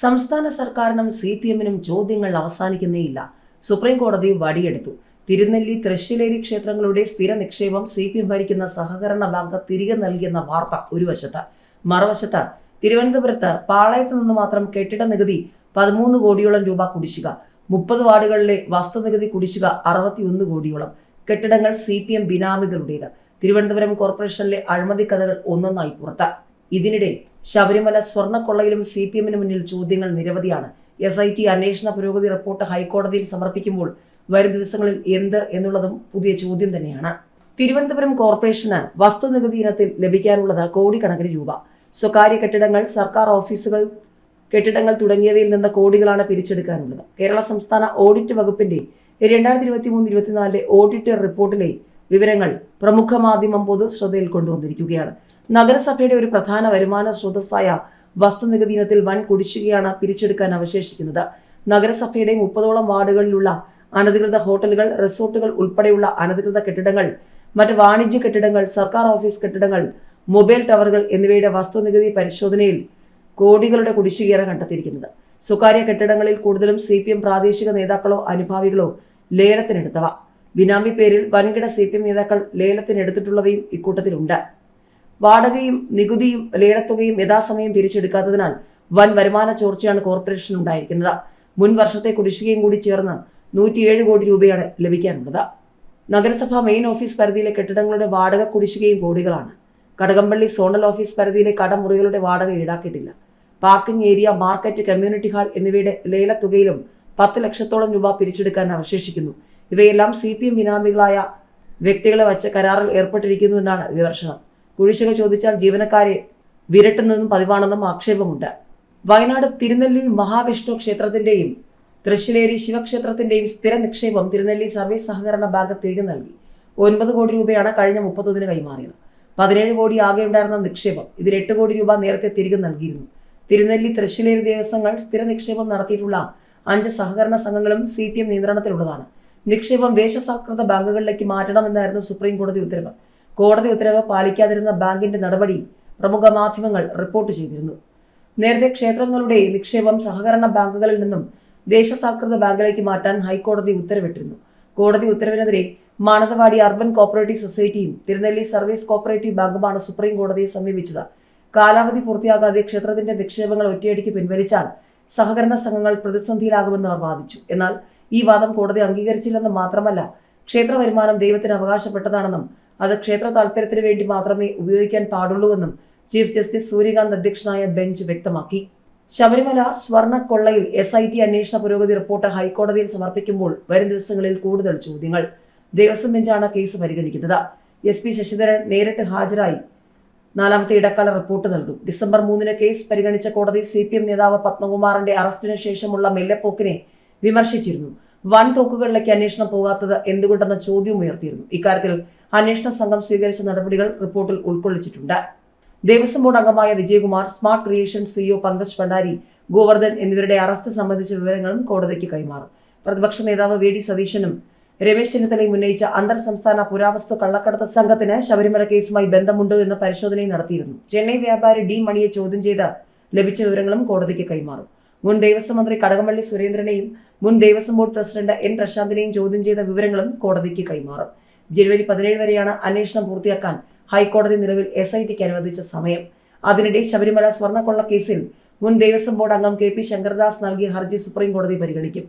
സംസ്ഥാന സർക്കാരിനും C P എമ്മിനും ചോദ്യങ്ങൾ അവസാനിക്കുന്നേയില്ല. സുപ്രീം കോടതി വടിയെടുത്തു. തിരുനെല്ലി തൃശ്ശിലേരി ക്ഷേത്രങ്ങളുടെ സ്ഥിര നിക്ഷേപം സി പി എം ഭരിക്കുന്ന സഹകരണ ബാങ്ക് തിരികെ നൽകിയെന്ന വാർത്ത ഒരു വശത്ത്. മറുവശത്ത് തിരുവനന്തപുരത്ത് പാളയത്ത് നിന്ന് മാത്രം കെട്ടിട നികുതി പതിമൂന്ന് കോടിയോളം രൂപ കുടിശ്ശിക മുപ്പത് വാർഡുകളിലെ വസ്തുനികുതി കുടിശ്ശിക അറുപത്തിയൊന്ന് കോടിയോളം. കെട്ടിടങ്ങൾ സി പി എം ബിനാമികളുടേത്. തിരുവനന്തപുരം കോർപ്പറേഷനിലെ അഴിമതി കഥകൾ ഒന്നൊന്നായി പുറത്ത്. ഇതിനിടെ ശബരിമല സ്വർണക്കൊള്ളയിലും സി പി എമ്മിന് മുന്നിൽ ചോദ്യങ്ങൾ നിരവധിയാണ്. എസ് ഐ ടി അന്വേഷണ പുരോഗതി റിപ്പോർട്ട് ഹൈക്കോടതിയിൽ സമർപ്പിക്കുമ്പോൾ വരും ദിവസങ്ങളിൽ എന്ത് എന്നുള്ളതും പുതിയ ചോദ്യം തന്നെയാണ്. തിരുവനന്തപുരം കോർപ്പറേഷന് വസ്തുനികുതി ഇനത്തിൽ ലഭിക്കാനുള്ളത് കോടിക്കണക്കിന് രൂപ. സ്വകാര്യ കെട്ടിടങ്ങൾ സർക്കാർ ഓഫീസുകൾ കെട്ടിടങ്ങൾ തുടങ്ങിയവയിൽ നിന്ന് കോടികളാണ് പിരിച്ചെടുക്കാനുള്ളത്. കേരള സംസ്ഥാന ഓഡിറ്റ് വകുപ്പിന്റെ രണ്ടായിരത്തി ഇരുപത്തി മൂന്ന് ഇരുപത്തിനാലിലെ ഓഡിറ്റ് റിപ്പോർട്ടിലെ വിവരങ്ങൾ പ്രമുഖ മാധ്യമം പൊതു ശ്രദ്ധയിൽ കൊണ്ടുവന്നിരിക്കുകയാണ്. നഗരസഭയുടെ ഒരു പ്രധാന വരുമാന സ്രോതസ്സായ വസ്തുനികുതി ഇനത്തിൽ വൻ കുടിശ്ശികയാണ് പിരിച്ചെടുക്കാൻ അവശേഷിക്കുന്നത്. നഗരസഭയുടെ മുപ്പതോളം വാർഡുകളിലുള്ള അനധികൃത ഹോട്ടലുകൾ റിസോർട്ടുകൾ ഉൾപ്പെടെയുള്ള അനധികൃത കെട്ടിടങ്ങൾ മറ്റ് വാണിജ്യ കെട്ടിടങ്ങൾ സർക്കാർ ഓഫീസ് കെട്ടിടങ്ങൾ മൊബൈൽ ടവറുകൾ എന്നിവയുടെ വസ്തുനികുതി പരിശോധനയിൽ കോടികളുടെ കുടിശ്ശികയാണ് കണ്ടെത്തിയിരിക്കുന്നത്. സ്വകാര്യ കെട്ടിടങ്ങളിൽ കൂടുതലും സി പി എം പ്രാദേശിക നേതാക്കളോ അനുഭാവികളോ ലേലത്തിനെടുത്തവ. ബിനാമി പേരിൽ വൻകിട സി പി എം നേതാക്കൾ ലേലത്തിനെടുത്തിട്ടുള്ളവയും ഇക്കൂട്ടത്തിലുണ്ട്. വാടകയും നികുതിയും ലേലത്തുകയും യഥാസമയം തിരിച്ചെടുക്കാത്തതിനാൽ വൻ വരുമാന ചോർച്ചയാണ് കോർപ്പറേഷൻ ഉണ്ടായിരിക്കുന്നത്. മുൻ വർഷത്തെ കുടിശ്ശികയും കൂടി ചേർന്ന് നൂറ്റിയേഴ് കോടി രൂപയാണ് ലഭിക്കാനുള്ളത്. നഗരസഭ മെയിൻ ഓഫീസ് പരിധിയിലെ കെട്ടിടങ്ങളുടെ വാടക കുടിശ്ശികയും കോടികളാണ്. കടകംപള്ളി സോണൽ ഓഫീസ് പരിധിയിലെ കടമുറികളുടെ വാടക ഈടാക്കിയിട്ടില്ല. Parking area market community hall എന്നിവയുടെ ലേലത്തുകയിലും പത്ത് ലക്ഷത്തോളം രൂപ പിരിച്ചെടുക്കാൻ അവശേഷിക്കുന്നു. ഇവയെല്ലാം സി പി എം ബിനാമികളായ വ്യക്തികളെ വച്ച് കരാറിൽ ഏർപ്പെട്ടിരിക്കുന്നു എന്നാണ് വിമർശനം. കുഴിശ്ശിക ചോദിച്ചാൽ ജീവനക്കാരെ വിരട്ടുന്നതും പതിവാണെന്നും ആക്ഷേപമുണ്ട്. വയനാട് തിരുനെല്ലി മഹാവിഷ്ണു ക്ഷേത്രത്തിന്റെയും തൃശ്ശിലേരി ശിവക്ഷേത്രത്തിന്റെയും സ്ഥിര നിക്ഷേപം തിരുനെല്ലി സർവീസ് സഹകരണ ബാങ്ക് തിരികെ നൽകി. ഒൻപത് കോടി രൂപയാണ് കഴിഞ്ഞ മുപ്പത്തൊന്നിന് കൈമാറിയത്. പതിനേഴ് കോടി ആകെ ഉണ്ടായിരുന്ന നിക്ഷേപം ഇതിൽ എട്ട് കോടി രൂപ നേരത്തെ തിരികെ നൽകിയിരുന്നു. തിരുനെല്ലി തൃശ്ശിലേരി ദേവസ്വങ്ങൾ സ്ഥിര നിക്ഷേപം നടത്തിയിട്ടുള്ള അഞ്ച് സഹകരണ സംഘങ്ങളും സി പി എം നിയന്ത്രണത്തിലുള്ളതാണ്. നിക്ഷേപം ദേശസാൽകൃത ബാങ്കുകളിലേക്ക് മാറ്റണമെന്നായിരുന്നു സുപ്രീം കോടതി ഉത്തരവ്. കോടതി ഉത്തരവ് പാലിക്കാതിരുന്ന ബാങ്കിന്റെ നടപടി പ്രമുഖ മാധ്യമങ്ങൾ റിപ്പോർട്ട് ചെയ്തിരുന്നു. നേരത്തെ ക്ഷേത്രങ്ങളുടെ നിക്ഷേപം സഹകരണ ബാങ്കുകളിൽ നിന്നും ദേശസാൽകൃത ബാങ്കിലേക്ക് മാറ്റാൻ ഹൈക്കോടതി ഉത്തരവിട്ടിരുന്നു. കോടതി ഉത്തരവിനെതിരെ മാനന്തവാടി അർബൻ കോപ്പറേറ്റീവ് സൊസൈറ്റിയും തിരുനെല്ലി സർവീസ് കോപ്പറേറ്റീവ് ബാങ്കുമാണ് സുപ്രീം കോടതിയെ സമീപിച്ചത്. കാലാവധി പൂർത്തിയാകാതെ ക്ഷേത്രത്തിന്റെ നിക്ഷേപങ്ങൾ ഒറ്റയടിക്ക് പിൻവലിച്ചാൽ സഹകരണ സംഘങ്ങൾ പ്രതിസന്ധിയിലാകുമെന്ന് അവർ വാദിച്ചു. എന്നാൽ ഈ വാദം കോടതി അംഗീകരിച്ചില്ലെന്ന് മാത്രമല്ല ക്ഷേത്ര വരുമാനം ദൈവത്തിന് അവകാശപ്പെട്ടതാണെന്നും അത് ക്ഷേത്ര താൽപര്യത്തിന് വേണ്ടി മാത്രമേ ഉപയോഗിക്കാൻ പാടുള്ളൂവെന്നും ചീഫ് ജസ്റ്റിസ് സൂര്യകാന്ത് അധ്യക്ഷനായ ബെഞ്ച് വ്യക്തമാക്കി. ശബരിമല സ്വർണ കൊള്ളയിൽ എസ് ഐ ടി അന്വേഷണ പുരോഗതി റിപ്പോർട്ട് ഹൈക്കോടതിയിൽ സമർപ്പിക്കുമ്പോൾ വരും ദിവസങ്ങളിൽ കൂടുതൽ ചോദ്യങ്ങൾ. ദേവസ്വം ബെഞ്ചാണ് കേസ് പരിഗണിക്കുന്നത്. എസ് പി ശശിധരൻ നേരിട്ട് ഹാജരായി. നാലാമത്തെ ഇടക്കാല റിപ്പോർട്ട് നൽകും. ഡിസംബർ മൂന്നിന് കേസ് പരിഗണിച്ച കോടതി സി പി എം നേതാവ് പത്മകുമാറിന്റെ അറസ്റ്റിന് ശേഷമുള്ള മെല്ലെപ്പോക്കിനെ വിമർശിച്ചിരുന്നു. വൻ തോക്കുകളിലേക്ക് അന്വേഷണം പോകാത്തത് എന്തുകൊണ്ടെന്ന ചോദ്യം ഉയർത്തിയിരുന്നു. ഇക്കാര്യത്തിൽ അന്വേഷണ സംഘം സ്വീകരിച്ച നടപടികൾ റിപ്പോർട്ടിൽ ഉൾക്കൊള്ളിച്ചിട്ടുണ്ട്. ദേവസ്വം ബോർഡ് അംഗമായ Vijayakumar smart creation CEO Pankaj Bhandari Govardhan എന്നിവരുടെ അറസ്റ്റ് സംബന്ധിച്ച വിവരങ്ങളും കോടതിക്ക് കൈമാറും. പ്രതിപക്ഷ നേതാവ് വി ഡി സതീശനും രമേശ് ചെന്നിത്തലയും ഉന്നയിച്ച അന്തർ സംസ്ഥാന പുരാവസ്തു കള്ളക്കടത്ത് സംഘത്തിന് ശബരിമല കേസുമായി ബന്ധമുണ്ടോ എന്ന പരിശോധനയും നടത്തിയിരുന്നു. ചെന്നൈ വ്യാപാരി ഡി മണിയെ ചോദ്യം ചെയ്ത് ലഭിച്ച വിവരങ്ങളും കോടതിക്ക് കൈമാറും. മുൻ ദേവസ്വം മന്ത്രി കടകംപള്ളി സുരേന്ദ്രനെയും മുൻ ദേവസ്വം ബോർഡ് പ്രസിഡന്റ് എൻ പ്രശാന്തിനെയും ചോദ്യം ചെയ്ത വിവരങ്ങളും കോടതിക്ക് കൈമാറും. ജനുവരി പതിനേഴ് വരെയാണ് അന്വേഷണം പൂർത്തിയാക്കാൻ ഹൈക്കോടതി നിലവിൽ എസ് ഐ ടിക്ക് അനുവദിച്ച സമയം. അതിനിടെ ശബരിമല സ്വർണക്കൊള്ള കേസിൽ മുൻ ദേവസ്വം ബോർഡ് അംഗം കെ പി ശങ്കർദാസ് നൽകിയ ഹർജി സുപ്രീം കോടതി പരിഗണിക്കും.